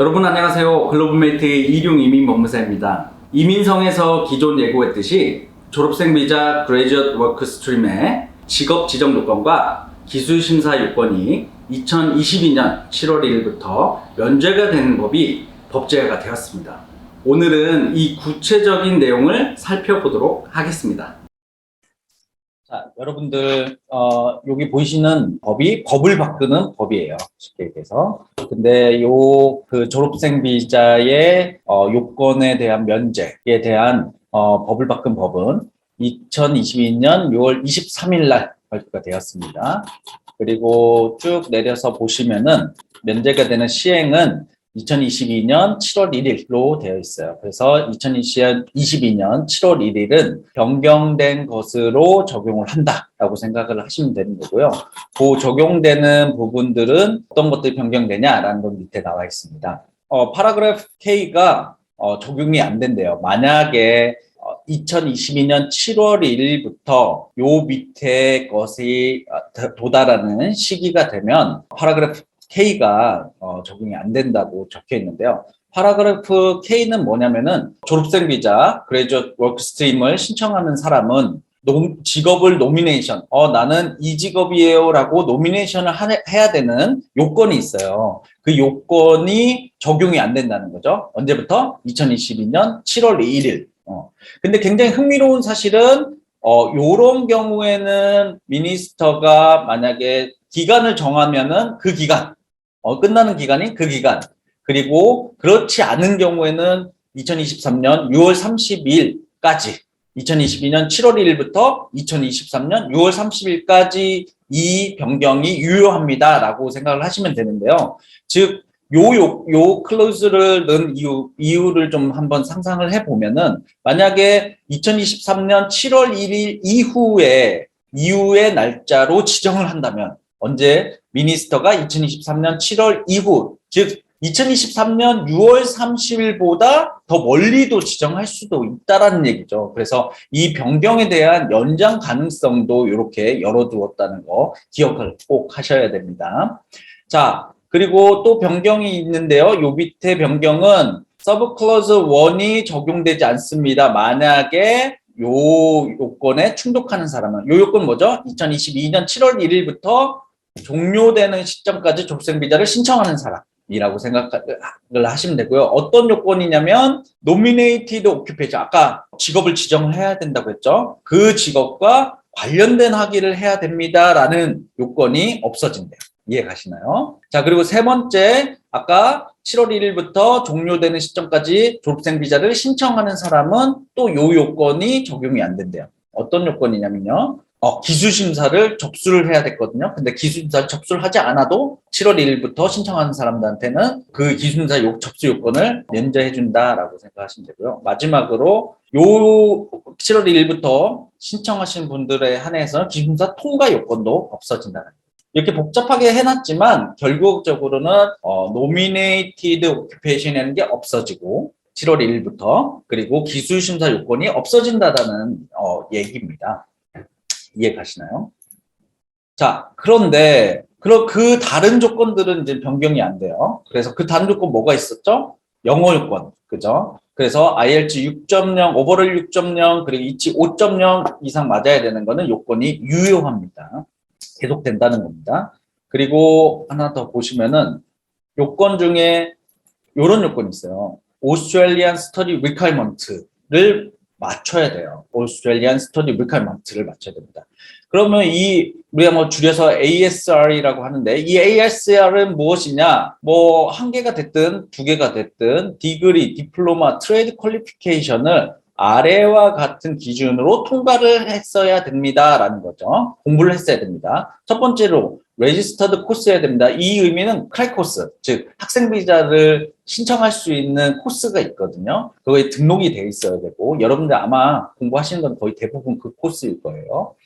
여러분 안녕하세요. 글로벌메이트의 이룡 이민 법무사입니다. 이민성에서 기존 예고했듯이 졸업생 비자 그레이지엇 워크 스트림의 직업 지정 요건과 기술 심사 요건이 2022년 7월 1일부터 면제가 되는 법이 법제화가 되었습니다. 오늘은 이 구체적인 내용을 살펴보도록 하겠습니다. 자, 여러분들 어, 여기 보이시는 법이 법을 바꾸는 법이에요. 쉽게 얘기해서. 근데 요 그 졸업생 비자의 어, 요건에 대한 면제에 대한 어, 법을 바꾼 법은 2022년 6월 23일 날 발표가 되었습니다. 그리고 쭉 내려서 보시면은 면제가 되는 시행은 2022년 7월 1일로 되어 있어요. 그래서 2022년 7월 1일은 변경된 것으로 적용을 한다라고 생각을 하시면 되는 거고요. 그 적용되는 부분들은 어떤 것들이 변경되냐라는 건 밑에 나와 있습니다. 어, 파라그래프 K가 어, 적용이 안 된대요. 만약에 어, 2022년 7월 1일부터 요 밑에 것이 어, 도- 도달하는 시기가 되면 파라그래프 K가 어, 적용이 안 된다고 적혀 있는데요. 파라그래프 K는 뭐냐면은 졸업생 비자, 그레이저 워크 스트림을 신청하는 사람은 노- 직업을 노미네이션, 어, 나는 이 직업이에요 라고 노미네이션을 하- 해야 되는 요건이 있어요. 그 요건이 적용이 안 된다는 거죠. 언제부터? 2022년 7월 1일. 어. 근데 굉장히 흥미로운 사실은 어, 요런 경우에는 미니스터가 만약에 기간을 정하면은 그 기간, 어, 끝나는 기간이 그 기간. 그리고 그렇지 않은 경우에는 2023년 6월 30일까지, 2022년 7월 1일부터 2023년 6월 30일까지 이 변경이 유효합니다라고 생각을 하시면 되는데요. 즉, 요, 요, 요 클로즈를 넣은 이유, 이유를 좀 한번 상상을 해 보면은 만약에 2023년 7월 1일 이후에, 이후의 날짜로 지정을 한다면 언제 미니스터가 2023년 7월 이후, 즉 2023년 6월 30일보다 더 멀리도 지정할 수도 있다라는 얘기죠. 그래서 이 변경에 대한 연장 가능성도 이렇게 열어두었다는 거 기억을 꼭 하셔야 됩니다. 자, 그리고 또 변경이 있는데요. 요 밑에 변경은 서브 클로즈 1이 적용되지 않습니다. 만약에 요 요건에 충족하는 사람은 요 요건 뭐죠? 2022년 7월 1일부터 종료되는 시점까지 졸업생 비자를 신청하는 사람이라고 생각을 하시면 되고요. 어떤 요건이냐면 노미네이티드 오큐페이션 아까 직업을 지정해야 된다고 했죠. 그 직업과 관련된 학위를 해야 됩니다라는 요건이 없어진대요. 이해 가시나요? 자, 그리고 세 번째, 아까 7월 1일부터 종료되는 시점까지 졸업생 비자를 신청하는 사람은 또 요 요건이 적용이 안 된대요. 어떤 요건이냐면요. 어, 기술심사를 접수를 해야 됐거든요. 근데 기술심사를 접수를 하지 않아도 7월 1일부터 신청하는 사람들한테는 그 기술심사 요, 접수 요건을 면제해준다라고 생각하시면 되고요. 마지막으로 요 7월 1일부터 신청하신 분들에 한해서 기술심사 통과 요건도 없어진다는. 이렇게 복잡하게 해놨지만 결국적으로는 어, 노미네이티드 오큐페이션이라는 게 없어지고 7월 1일부터 그리고 기술심사 요건이 없어진다라는 어, 얘기입니다. 이해 가시나요? 자, 그런데 그럼 그 다른 조건들은 이제 변경이 안 돼요. 그래서 그 다른 조건 뭐가 있었죠? 영어 요건, 그죠? 그래서 IELTS 6.0, 오버롤 6.0, 그리고 이치 5.0 이상 맞아야 되는 거는 요건이 유효합니다. 계속 된다는 겁니다. 그리고 하나 더 보시면은 요건 중에 요런 요건이 있어요. 오스트레일리안 스터디 리카이먼트를 맞춰야 돼요. 오스트레일리안 스터디 리카이먼트를 맞춰야 됩니다. 그러면 이 우리가 뭐 줄여서 ASR이라고 하는데 이 ASR은 무엇이냐? 뭐 한 개가 됐든 두 개가 됐든 디그리, 디플로마, 트레이드 퀄리피케이션을 아래와 같은 기준으로 통과를 했어야 됩니다라는 거죠. 공부를 했어야 됩니다. 첫 번째로 레지스터드 코스여야 됩니다. 이 의미는 크라이 코스, 즉 학생 비자를 신청할 수 있는 코스가 있거든요. 그거에 등록이 돼 있어야 되고 여러분들 아마 공부하시는 건 거의 대부분 그 코스일 거예요.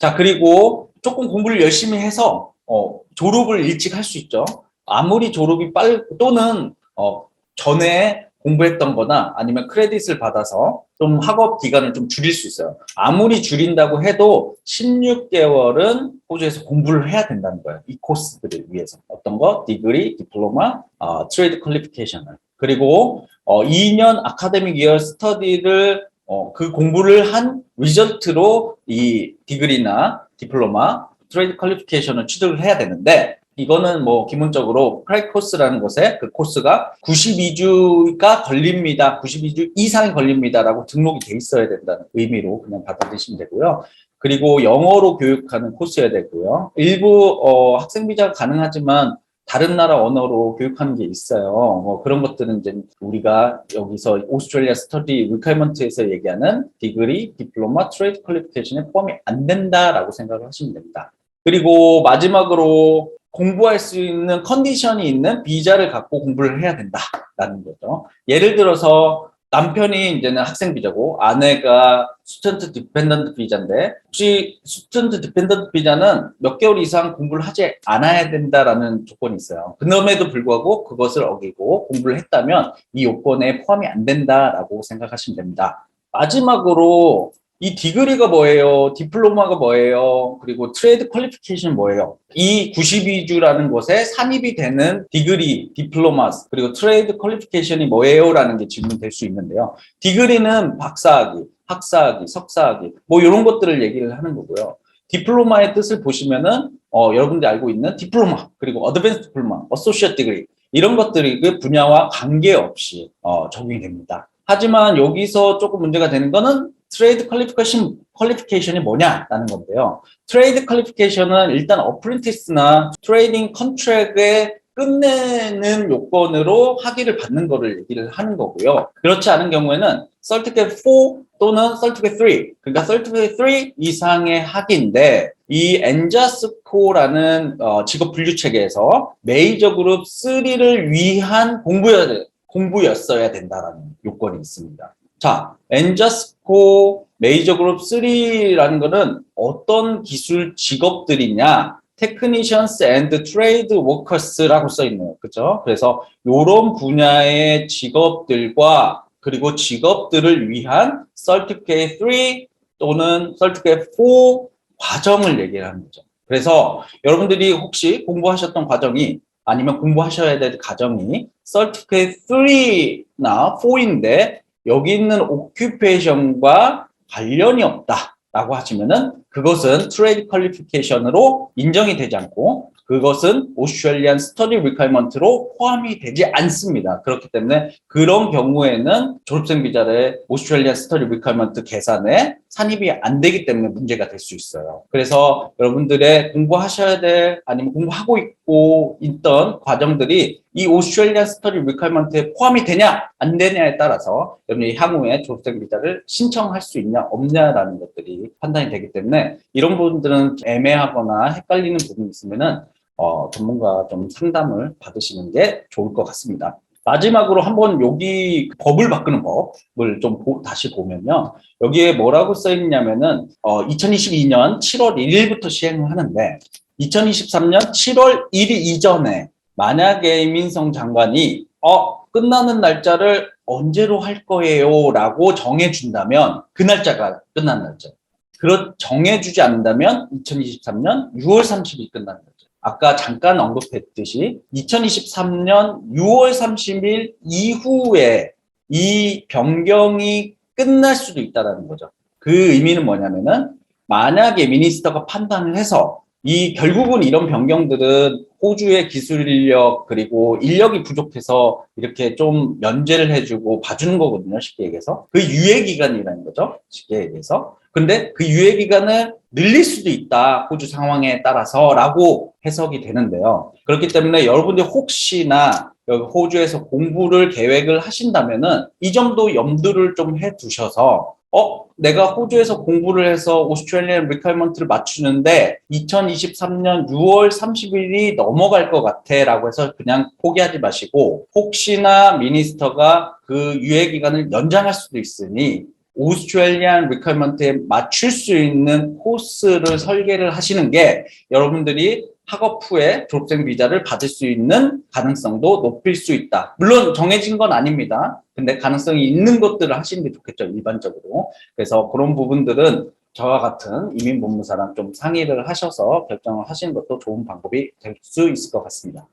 자 그리고 조금 공부를 열심히 해서 어, 졸업을 일찍 할 수 있죠. 아무리 졸업이 빨 또는 어, 전에 공부했던 거나 아니면 크레딧을 받아서 좀 학업 기간을 좀 줄일 수 있어요. 아무리 줄인다고 해도 16개월은 호주에서 공부를 해야 된다는 거예요. 이 코스들을 위해서. 어떤 거? 디그리, 디플로마, 어, 트레이드 퀄리피케이션을. 그리고 어, 2년 아카데믹 이어 스터디를 어, 그 공부를 한 리절트로 이 디그리나 디플로마, 트레이드 퀄리피케이션을 취득을 해야 되는데 이거는 뭐 기본적으로 크라이 코스라는 곳에 그 코스가 92주가 걸립니다. 92주 이상이 걸립니다라고 등록이 돼 있어야 된다는 의미로 그냥 받아들이시면 되고요. 그리고 영어로 교육하는 코스여야 되고요. 일부 어, 학생 비자가 가능하지만 다른 나라 언어로 교육하는 게 있어요. 뭐 그런 것들은 이제 우리가 여기서 오스트레일리아 스터디 리퀘먼트에서 얘기하는 디그리, 디플로마, 트레이드 퀄리피케이션에 포함이 안 된다라고 생각을 하시면 됩니다. 그리고 마지막으로 공부할 수 있는 컨디션이 있는 비자를 갖고 공부를 해야 된다라는 거죠. 예를 들어서 남편이 이제는 학생 비자고 아내가 스튜던트 디펜던트 비자인데 혹시 스튜던트 디펜던트 비자는 몇 개월 이상 공부를 하지 않아야 된다라는 조건이 있어요. 그럼에도 불구하고 그것을 어기고 공부를 했다면 이 요건에 포함이 안 된다라고 생각하시면 됩니다. 마지막으로 이 디그리가 뭐예요? 디플로마가 뭐예요? 그리고 트레이드 퀄리피케이션 뭐예요? 이 92주라는 곳에 산입이 되는 디그리, 디플로마스, 그리고 트레이드 퀄리피케이션이 뭐예요? 라는 게 질문될 수 있는데요. 디그리는 박사학위, 학사학위, 석사학위, 뭐 이런 것들을 얘기를 하는 거고요. 디플로마의 뜻을 보시면은 어, 여러분들이 알고 있는 디플로마, 그리고 어드밴스 디플로마, 어소시엇 디그리 이런 것들이 그 분야와 관계없이 어, 적용이 됩니다. 하지만 여기서 조금 문제가 되는 거는 트레이드 퀄리피케이션 퀄리피케이션이 뭐냐라는 건데요. 트레이드 퀄리피케이션은 일단 어프렌티스나 트레이딩 컨트랙에 끝내는 요건으로 학위를 받는 거를 얘기를 하는 거고요. 그렇지 않은 경우에는 Certificate 4 또는 Certificate 3, 그러니까 Certificate 3 이상의 학위인데 이 엔자스코라는 어, 직업 분류 체계에서 메이저 그룹 3를 위한 공부여, 공부였어야 된다라는 요건이 있습니다. 자, 엔자스코 메이저 그룹 3라는 거는 어떤 기술 직업들이냐? 테크니션스 앤드 트레이드 워커스라고 써 있네요. 그죠? 그래서 이런 분야의 직업들과 그리고 직업들을 위한 Certificate 3 또는 Certificate 4 과정을 얘기를 하는 거죠. 그래서 여러분들이 혹시 공부하셨던 과정이 아니면 공부하셔야 될 과정이 Certificate 3나 4인데 여기 있는 오큐페이션과 관련이 없다라고 하시면은 그것은 트레이드 퀄리피케이션으로 인정이 되지 않고 그것은 오스트레일리안 스터디 리퀘어먼트로 포함이 되지 않습니다. 그렇기 때문에 그런 경우에는 졸업생 비자의 오스트레일리안 스터디 리퀘어먼트 계산에 산입이 안 되기 때문에 문제가 될 수 있어요. 그래서 여러분들의 공부하셔야 될 아니면 공부하고 있고 있던 과정들이 이 오스트레일리안 스터디 리퀘어먼트에 포함이 되냐 안 되냐에 따라서 여러분이 향후에 졸업생 비자를 신청할 수 있냐 없냐라는 것들이 판단이 되기 때문에 이런 부분들은 애매하거나 헷갈리는 부분이 있으면은 어, 전문가 좀 상담을 받으시는 게 좋을 것 같습니다. 마지막으로 한번 여기 법을 바꾸는 법을 좀 보- 다시 보면요. 여기에 뭐라고 써 있냐면은 어, 2022년 7월 1일부터 시행을 하는데 2023년 7월 1일 이전에 만약에 이민성 장관이 어 끝나는 날짜를 언제로 할 거예요라고 정해준다면 그 날짜가 끝난 날짜. 그렇 정해주지 않는다면 2023년 6월 30일 끝나는 거죠. 아까 잠깐 언급했듯이 2023년 6월 30일 이후에 이 변경이 끝날 수도 있다는 거죠. 그 의미는 뭐냐면은 만약에 미니스터가 판단을 해서 이 결국은 이런 변경들은 호주의 기술 인력 그리고 인력이 부족해서 이렇게 좀 면제를 해주고 봐주는 거거든요. 쉽게 얘기해서 그 유예 기간이라는 거죠. 쉽게 얘기해서 근데 그 유예 기간을 늘릴 수도 있다. 호주 상황에 따라서라고 해석이 되는데요. 그렇기 때문에 여러분들 혹시나 여기 호주에서 공부를 계획을 하신다면은 이 점도 염두를 좀 해 두셔서 어, 내가 호주에서 공부를 해서 오스트레일리안 리퀘어먼트를 맞추는데 2023년 6월 30일이 넘어갈 것 같아 라고 해서 그냥 포기하지 마시고 혹시나 미니스터가 그 유예 기간을 연장할 수도 있으니 오스트레일리안 리퀄먼트에 맞출 수 있는 코스를 설계를 하시는 게 여러분들이 학업 후에 졸업생 비자를 받을 수 있는 가능성도 높일 수 있다. 물론 정해진 건 아닙니다. 근데 가능성이 있는 것들을 하시는 게 좋겠죠, 일반적으로. 그래서 그런 부분들은 저와 같은 이민 법무사랑 좀 상의를 하셔서 결정을 하시는 것도 좋은 방법이 될 수 있을 것 같습니다.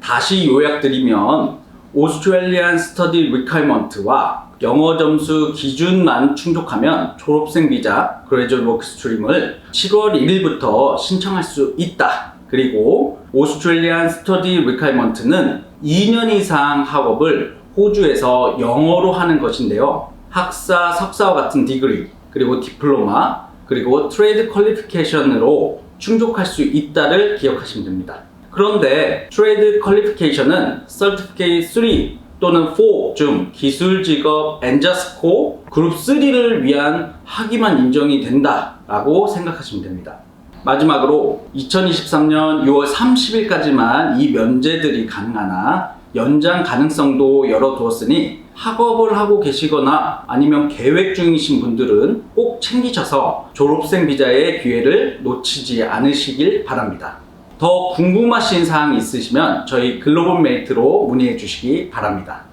다시 요약드리면 오스트레일리안 스터디 리퀄먼트와 영어 점수 기준만 충족하면 졸업생 비자 그레이저 워크 스트림을 7월 1일부터 신청할 수 있다. 그리고 오스트레일리안 스터디 리퀄먼트는 2년 이상 학업을 호주에서 영어로 하는 것인데요. 학사, 석사와 같은 디그리, 그리고 디플로마, 그리고 트레이드 퀄리피케이션으로 충족할 수 있다를 기억하시면 됩니다. 그런데 트레이드 퀄리피케이션은 Certificate 3 또는 4중 기술 직업 엔자스코 그룹 3를 위한 학위만 인정이 된다라고 생각하시면 됩니다. 마지막으로 2023년 6월 30일까지만 이 면제들이 가능하나 연장 가능성도 열어두었으니 학업을 하고 계시거나 아니면 계획 중이신 분들은 꼭 챙기셔서 졸업생 비자의 기회를 놓치지 않으시길 바랍니다. 더 궁금하신 사항 있으시면 저희 글로벌 메이트로 문의해 주시기 바랍니다.